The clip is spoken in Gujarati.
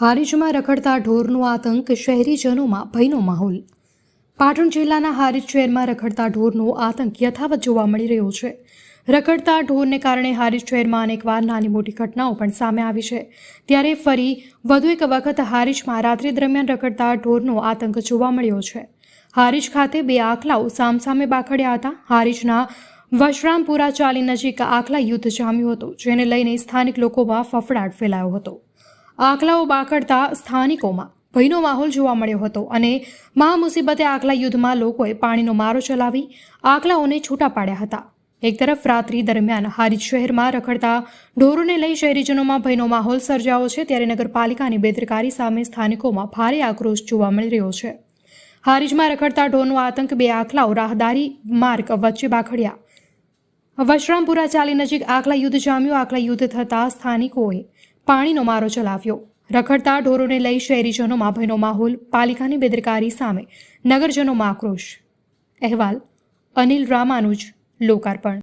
હારીજમાં રખડતા ઢોરનો આતંક શહેરીજનોમાં ભયનો માહોલ. પાટણ જિલ્લાના હારીજ શહેરમાં રખડતા ઢોરનો આતંક યથાવત જોવા મળી રહ્યો છે. રખડતા ઢોરને કારણે હારીજ શહેરમાં અનેકવાર નાની મોટી ઘટનાઓ પણ સામે આવી છે. ત્યારે ફરી વધુ એક વખત હારીજમાં રાત્રિ દરમિયાન રખડતા ઢોરનો આતંક જોવા મળ્યો છે. હારીજ ખાતે બે આખલાઓ સામસામે બાખડ્યા હતા. હારીજના વશરામપુરા ચાલી નજીક આખલા યુદ્ધ જામ્યું હતું, જેને લઈને સ્થાનિક લોકોમાં ફફડાટ ફેલાયો હતો. આખલાઓ બાખડતા સ્થાનિકોમાં ભયનો માહોલ જોવા મળ્યો હતો અને મહા મુસીબતે આખલા યુદ્ધમાં લોકોએ પાણીનો મારો ચલાવી આખલાઓને છૂટા પાડ્યા હતા. એક તરફ રાત્રિ દરમિયાન હારીજ શહેરમાં રખડતા ઢોરોને લઈ શહેરીજનોમાં ભયનો માહોલ સર્જાયો છે ત્યારે નગરપાલિકાની બેદરકારી સામે સ્થાનિકોમાં ભારે આક્રોશ જોવા મળી રહ્યો છે. હારીજમાં રખડતા ઢોરનો આતંક બે આખલાઓ રાહદારી માર્ગ વચ્ચે બાખડ્યા. વશરામપુરા ચાલી નજીક આખલા યુદ્ધ જામ્યું. આખલા યુદ્ધ થતાં સ્થાનિકોએ પાણીનો મારો ચલાવ્યો. રખડતા ઢોરોને લઈ શહેરીજનોમાં ભયનો માહોલ, પાલિકાની બેદરકારી સામે, નગરજનોમાં આક્રોશ. અહેવાલ, અનિલ રામાનુજ, લોકાર્પણ.